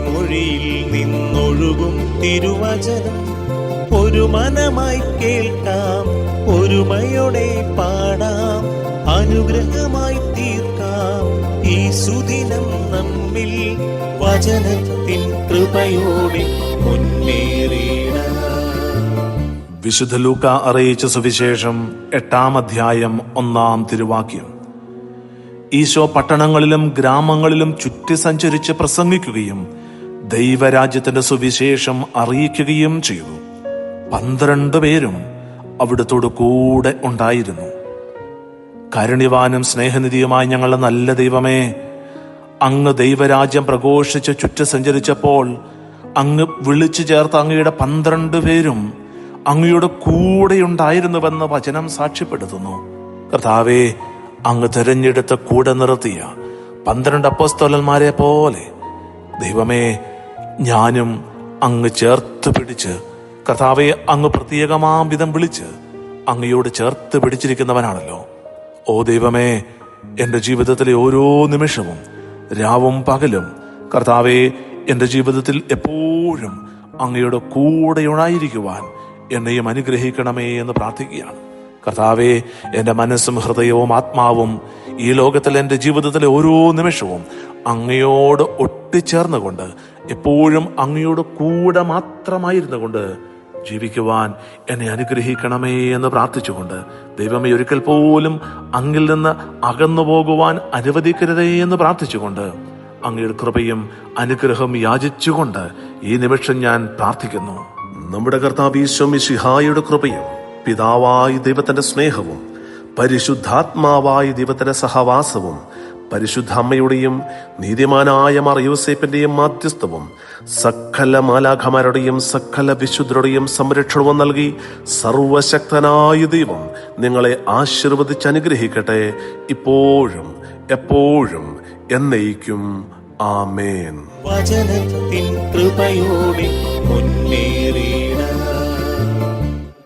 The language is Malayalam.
മൊഴിയിൽ നിന്നൊഴുകും തിരുവചനം. ഒരു മനമായി കേൾക്കാം ഒരുമയോടെ പാടാം അനുഗ്രഹമായി തീർക്കാം. ഈ സുദിനം നമ്മിൽ വചനത്തിൻ കൃപയോടെ മുന്നേറിയിടാം വിശുദ്ധ ലൂക്ക അറിയിച്ച സുവിശേഷം എട്ടാം അധ്യായം ഒന്നാം തിരുവാക്യം. ഈശോ പട്ടണങ്ങളിലും ഗ്രാമങ്ങളിലും ചുറ്റി സഞ്ചരിച്ച് പ്രസംഗിക്കുകയും ദൈവരാജ്യത്തിന്റെ സുവിശേഷം അറിയിക്കുകയും ചെയ്തു. പന്ത്രണ്ട് പേരും അവിടുത്തോട് കൂടെ ഉണ്ടായിരുന്നു. കരുണിവാനും സ്നേഹനിധിയുമായ ഞങ്ങളുടെ നല്ല ദൈവമേ അങ്ങ് ദൈവരാജ്യം പ്രഘോഷിച്ച് ചുറ്റു സഞ്ചരിച്ചപ്പോൾ അങ്ങ് വിളിച്ചു ചേർത്ത അങ്ങയുടെ പന്ത്രണ്ട് പേരും അങ്ങയുടെ കൂടെയുണ്ടായിരുന്നുവെന്ന് വചനം സാക്ഷ്യപ്പെടുത്തുന്നു. കർത്താവേ അങ്ങ് തിരഞ്ഞെടുത്ത കൂടെ നിർത്തിയ പന്ത്രണ്ട് അപ്പോസ്തോലന്മാരെ പോലെ ദൈവമേ ഞാനും അങ്ങ് ചേർത്ത് പിടിച്ച് കർത്താവെ അങ്ങ് പ്രത്യേകമാം വിധം വിളിച്ച് അങ്ങയോട് ചേർത്ത് പിടിച്ചിരിക്കുന്നവനാണല്ലോ. ഓ ദൈവമേ എന്റെ ജീവിതത്തിലെ ഓരോ നിമിഷവും രാവും പകലും കർത്താവെ എന്റെ ജീവിതത്തിൽ എപ്പോഴും അങ്ങയുടെ കൂടെ ഉണായിരിക്കുവാൻ എന്നെയും അനുഗ്രഹിക്കണമേ എന്ന് പ്രാർത്ഥിക്കുകയാണ്. കർത്താവെ എന്റെ മനസ്സും ഹൃദയവും ആത്മാവും ഈ ലോകത്തിൽ എന്റെ ജീവിതത്തിലെ ഓരോ നിമിഷവും അങ്ങയോട് ഒട്ടിച്ചേർന്നുകൊണ്ട് എപ്പോഴും അങ്ങയോട് കൂടെ മാത്രമായിരുന്നു കൊണ്ട് ജീവിക്കുവാൻ എന്നെ അനുഗ്രഹിക്കണമേ എന്ന് പ്രാർത്ഥിച്ചുകൊണ്ട് ദൈവമേ ഒരിക്കൽ പോലും അങ്ങിൽ നിന്ന് അകന്നു പോകുവാൻ അനുവദിക്കരുതേ എന്ന് പ്രാർത്ഥിച്ചുകൊണ്ട് അങ്ങയുടെ കൃപയും അനുഗ്രഹം യാചിച്ചുകൊണ്ട് ഈ നിമിഷം ഞാൻ പ്രാർത്ഥിക്കുന്നു. നമ്മുടെ കർത്താവ് ഈശ്വമിഷിഹായുടെ കൃപയും പിതാവായി ദൈവത്തിന്റെ സ്നേഹവും പരിശുദ്ധാത്മാവായ ദൈവത്തിന്റെ സഹവാസവും പരിശുദ്ധ അമ്മയുടെയും നീതിമാനായ മറിയൂസേപ്പിന്റെയും മാധ്യസ്ഥവും സകല മാലാഖമാരുടെയും സകല വിശുദ്ധരുടെയും സംരക്ഷണവും നൽകി സർവശക്തനായ ദൈവം നിങ്ങളെ ആശീർവദിച്ച് അനുഗ്രഹിക്കട്ടെ. ഇപ്പോഴും എപ്പോഴും എന്നേക്കും. ആമേൻ. വചനത്തിൻ കൃപയോടെ മുന്നേറിയിടാം